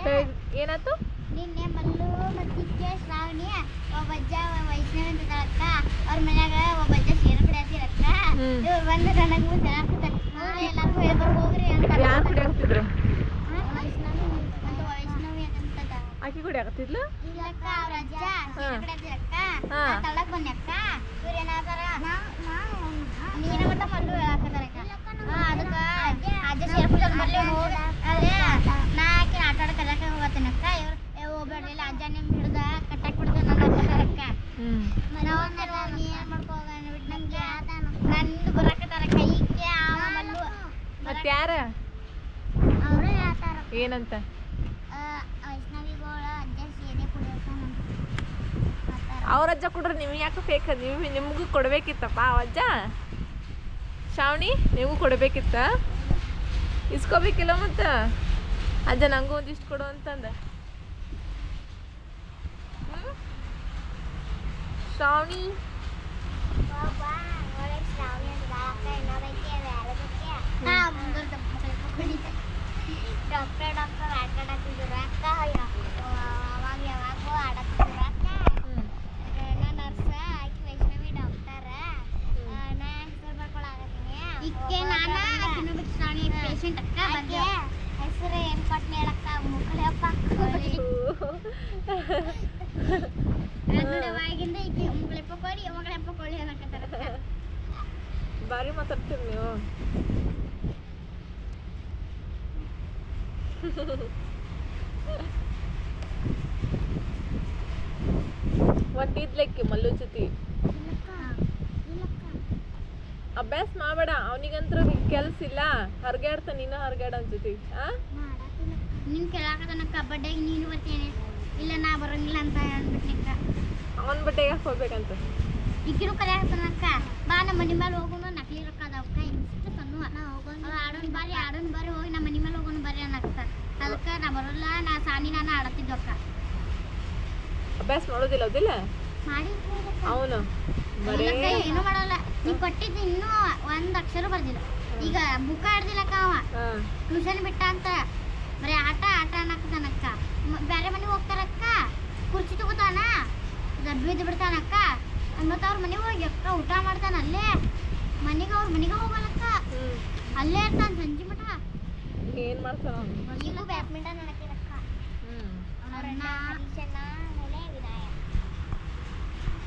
ಏನಾಯ್ತು? ನಿನ್ನೆ ಮಲ್ಲು ಮತ್ತಿಕ್ಕೆ ಶ್ರಾವಣಿ ಒಬ್ಬಜ್ಜ ವೈಷ್ಣವಿ ಅಂತ ಇದ್ದಾಳಕ್ಕ ಅವ್ರ ಮನ್ಯಾಗ ಒಬ್ಬ ಅಜ್ಜ ಸೀರೆ ಕುಡಿಯತ್ತಿರಕ್ಕ ಹ್ಮ್. ಇವ್ರು ಬಂದು ನನಗೆ ಮುಂದೆ ಹಾಕ್ತಾರೆ ಎಲ್ಲಾರ್ಗೂ ಹೇಳ್ಬರ್ ಹೋಗ್ರಿ ಅಂತ ಯಾರು ಇಲ್ಲಕ್ಕ ಅವ್ರ ಅಜ್ಜ ಸೀರೆ. ಕುಡಿಯತ್ತಿರಕ್ಕ ಹಾ. ತಳಕ್ ಬಂದ್ಯಕ್ಕ ಇವ್ರು ಏನಾತಾರ ನೀನ ಮಟ್ಟ ಮಲ್ಲು ಹೇಳಾಕತ್ತಾರಕ್ಕ ಹಾ ಅದಕ್ಕ ಅಜ್ಜ ಸೀರೆ ಕುಡಿಯೋದು ಬರ್ಲಿ ಹೋಗಿ ಅದೇ ನಾ ಹೋಗತ್ತೇನಕ್ಕ ಇವ್ರು ಇಲ್ಲ ಅಜ್ಜ ನಿಮ್ ಹಿಡ್ದ ಕಟ್ಟಕ್ ನನ್ನ ನಾವಂದರ ನೀ ಏನ್ ಬಿಟ್ಟು ನಮ್ಗೆ ನಂದು ಬರಾಕತ್ತಾರ ಕೈಗೆ ಅವ ಮಲ್ಲು. ಮತ್ತೆ ಯಾರ? ಅವರೇ ಹೇಳ್ತಾರ. ಏನಂತ? ವೈಷ್ಣವಿಗಳ ಅಜ್ಜ ಸೀರೆ ಅವ್ರ ಅಜ್ಜ ಕೊಡ್ರಿ ನಿಮ್ಗೆ ಯಾಕೆ ಫೇಕ್ ನೀವು ನಿಮಗೂ ಕೊಡ್ಬೇಕಿತ್ತಪ್ಪ ಆ ಅಜ್ಜ? ಶ್ರಾವಣಿ ನಿಮಗೂ ಕೊಡ್ಬೇಕಿತ್ತ? ಇಸ್ಕೋಬೇಕಿಲ್ಲ ಮತ್ತೆ? ಅಜ್ಜ ನಂಗೂ ಒಂದಿಷ್ಟು ಕೊಡು ಅಂತಂದ? ಶ್ರಾವಣಿ? ಡಾಕ್ಟರ್ ಡಾಕ್ಟರ್ ಆಟ ಆಡತ್ತಿದ್ರು ಅಕ್ಕ ಅವಾಗ ಯಾವಾಗೂ ಆಡತ್ತಿದ್ರು ಅಕ್ಕ ನರ್ಸ್ ನಾ ನರ್ಸ ಆಕಿ ವೈಷ್ಣವಿ ಡಾಕ್ಟರ್. ನಾ ಹೆಸರು ಬರ್ಕೊಳಕತ್ತೀನಿ ಇಕ್ಕೆ ನಾನ ಪೇಷಂಟ್ ಅಕ್ಕ ಬಂದೆ ಹೆಸರು ಏನ್ ಕೊಟ್ನೆ ಹೇಳಕ್ಕ? ಮುಕ್ಕಳೆಯಪ್ಪ ಆಗಿಂದ ಈಕಿ ಮುಕ್ಕಳೆಪ್ಪ ಕೊಡಿ ಮುಕ್ಕಳೆಪ್ಪ ಕೊಡಿ ಅನ್ನಕತ್ತಾರ ಭಾರಿ ಮಾತಾಡ್ತೀರಿ ನೀವು. ಒಂಟಿದ್ಲೆಕ್ಕಿ ಮಲ್ಲು ಜೊತೆ ಇಲ್ಲಕ್ಕ ಇಲ್ಲಕ್ಕ ಅಭ್ಯಾಸ ಮಾಡಬೇಡ. ಅವನಿಗಂತ್ರ ಕೆಲ್ಸ ಇಲ್ಲ. ಹರ್ಗ್ಯಾಡ್ತ ನೀನು ಹರ್ಗ್ಯಾಡ ಅನ್ಸುತ್ತಿ. ಆ? ನಿನ್ ಕೇಳಾಕತ್ತಾನ ಕಬಡ್ಡಿಯಾಗ ನೀನು ಬರ್ತೇನೆ. ಇಲ್ಲ ನಾ ಬರಂಗಿಲ್ಲ ಅಂತ ಅಂದ್ಬಿಟ್ನಿಕ್ಕ ಅವನ ಬಟ್ಟೆಗೆ ಯಾಕೆ ಹೋಗ್ಬೇಕಂತ? ಈಗಿನೂ ಕರೆಯಾಕತ್ತಾನಕ್ಕ ಬಾ ನಮ್ಮ ಮನೆ ಮೇಲೆ ಹೋಗೋಣ ನಕಲಿ ರೊಕ್ಕ ಅದಾವಕ್ಕ. ಇಷ್ಟು ಸಣ್ಣ ನಾ ಹೋಗೋಣ ಆಡೋಣ ಬಾರಿ ಆಡೋಣ ಬಾರಿ ಹೋಗಿ ನಮ್ಮ ಮನೆ ಮೇಲೆ ಹೋಗೋಣ ಬರ್ರಿ ಅನ್ನಕ್ಕ ಅದಕ್ಕೆ ನಾ ಬರೋಲ್ಲ ನಾ ಸಾನಿ ನಾನು ಆಡತ್ತಿದ್ದಕ್ಕ ಅಭ್ಯಾಸ ಮಾಡೋದಿಲ್ಲ ಹೌದಿಲ್ಲ ಮಾಡಿ ಅವನು ಏನೂ ಮಾಡಲ್ಲ. ನೀ ಕೊಟ್ಟಿದ್ದು ಇನ್ನೂ ಒಂದ್ ಅಕ್ಷರ ಬರ್ದಿಲ್ಲ. ಈಗ ಬುಕ್ಕ ಆಡ್ದಿಲ್ಲಕ್ಕ ಅವ. ಟ್ಯೂಷನ್ ಬಿಟ್ಟ ಅಂತ. ಬರೀ ಆಟ ಆಟ ಅನ್ನಕತ್ತಾನಕ್ಕ. ಬೇರೆ ಮನೆಗೆ ಹೋಗ್ತಾರಕ್ಕ. ಕುರ್ಚಿ ತಗೋತಾನ. ಬಿದ್ದು ಬಿಡ್ತಾನಕ್ಕ. ಮತ್ತೆ ಅವ್ರ ಮನೆಗೆ ಹೋಗಿ ಅಕ್ಕ ಊಟ ಮಾಡ್ತಾನ ಅಲ್ಲೇ. ಮನೆಗೆ ಅವ್ರ ಮನೆಗೆ ಹೋಗಲ್ಲಕ್ಕ. ಅಲ್ಲೇ ಇರ್ತಾನ ಸಂಜೆ ಮಠ. ಏನ್ ಮಾಡ್ತಾನ ಈಗಲೂ ಬ್ಯಾಡ್ಮಿಂಟನ್ ಆಡತ್ತಿರಕ್ಕ ಹ್ಮ್ ಅವ್ರ ಅಣ್ಣ ಹರೀಶಣ್ಣ ಆಮೇಲೆ ವಿನಾಯಕ್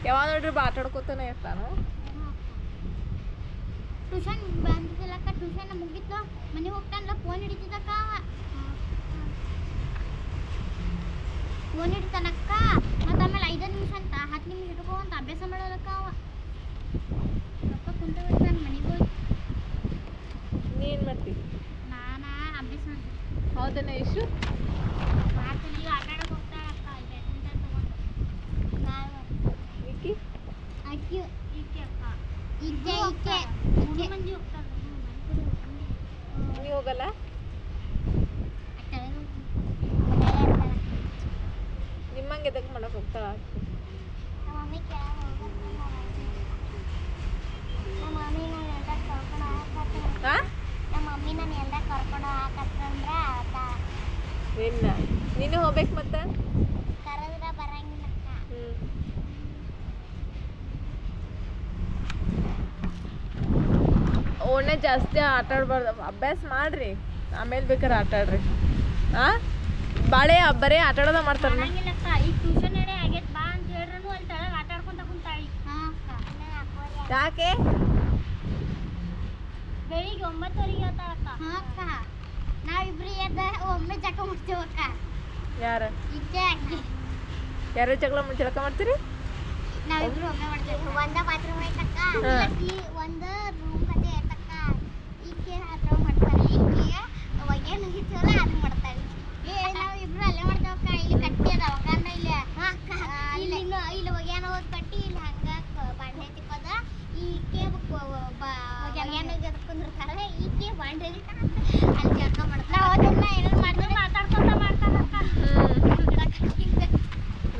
ಯಾವಾಗ ನೋಡ್ರಿ ಬಾ ಆಟಾಡ್ಕೊತಾನೆ ಇರ್ತಾನು? ಟ್ಯೂಷನ್ ಬಂದಿದ್ದಲ್ಲಕ್ಕ ಟ್ಯೂಷನ್ ಮುಗಿತ್ತು ಮನೆಗೆ ಹೋಗ್ತಾನಲ್ಲ ಫೋನ್ ಹಿಡಿತಿದ್ದಕ್ಕ. ಫೋನ್ ಹಿಡಿತಾನಕ್ಕ. ಮತ್ತೆ ಆಮೇಲೆ ಐದು ನಿಮಿಷ ಅಂತ ಹತ್ತು ನಿಮಿಷ ಇಟ್ಕೋ ಅಂತ ಅಭ್ಯಾಸ ಮಾಡೋದಕ್ಕ ಅವ. ರೊಕ್ಕ ಕುಂತ ಬಿಡ್ತಾನೆ ಮನೆಗೆ ಹೋಗಿ. ನೀ ಏನ್ ಮಾಡ್ತಿ ನಾನ ಅಭ್ಯಾಸ ಮಾಡ್ತೀನಿ ಹೌದನ ಇಶು ಮಾಡ್ತೀನಿ ಆಟ ಆಡಕ್ಕೆ ಹೋಗ್ತಾಳಕ್ಕ ಬ್ಯಾಡ್ಮಿಂಟನ್ ತಗೊಂಡು ನಾನು ವಿಕ್ಕಿ ಅಕ್ಕಿ ಈಕೆ ಅಕ್ಕ ಈಕೆ ಈಕೆ ಈಕೆ ಮಂದಿ ಹೋಗ್ತಾರೆ ನೀ ಹೋಗಲ್ಲ ನಿಮ್ಮಂಗೆ ಎದಕ್ ಮಾಡಕ್ ಹೋಗ್ತಾಳ ನಮ್ಮ ಮಮ್ಮಿ ಕೆಳಗೆ ನಮ್ಮ ಮಮ್ಮಿ ನಾನು ಎಲ್ಲ ಕರ್ಕೊಂಡು ಹಾಕತ್ರ ಹಾ ನಮ್ಮ ಮಮ್ಮಿ ನಾನು ಎಲ್ಲ ಕರ್ಕೊಂಡು ಹಾಕತ್ತಂದ್ರ ನಿನ್ನ. ನೀನು ಹೋಗ್ಬೇಕು ಮತ್ತೆ? ಬರಂಗಿಲ್ಲ. ಬರಂಗಿಲ್ಲಕ್ಕ ಹ್ಮ್. ಓಣೆ ಜಾಸ್ತಿ ಆಟ ಆಡ್ಬಾರ್ದು ಅಭ್ಯಾಸ ಮಾಡ್ರಿ. ಆಮೇಲೆ ಬೇಕಾದ್ರೆ ಆಟ ಆಡ್ರಿ ಆ? ಬಾಳೆ ಬರೇ ಆಟ ಆಡೋದ ಮಾಡ್ತಾರ ಯಾಕೆ? ಬೆಳಿಗ್ಗೆ ಒಂಬತ್ತುವರೆಗೆ ಹೇಳ್ತಾಳಕ್ಕ. ಹಾಂ ಅಕ್ಕ. ನಾವಿಬ್ರು ಎದ್ದ ಒಮ್ಮೆ ಜಕ ಮುಟ್ತೀವಕ್ಕ ಯಾರು? ಇದ್ದೇ ಅಕ್ಕಿ. ಯಾರು ಜಗಳ ಮಾಡ್- ಜಳಕ ಮಾಡ್ತೀರಿ? ನಾವಿಬ್ರು ಒಮ್ಮೆ ಮಾಡ್ತೀವಿ. ಒಂದ ಬಾತ್ರೂಮ್ ಐತಕ್ಕ ಒಂದ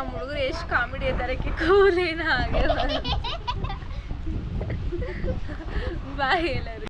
ನಮ್ಮ ಹುಡುಗರು ಎಷ್ಟು ಕಾಮಿಡಿ ಇದ್ದಾರೆ ಏನ ಹಾಗೆ. ಬಾಯ್ ಎಲ್ಲರೂ.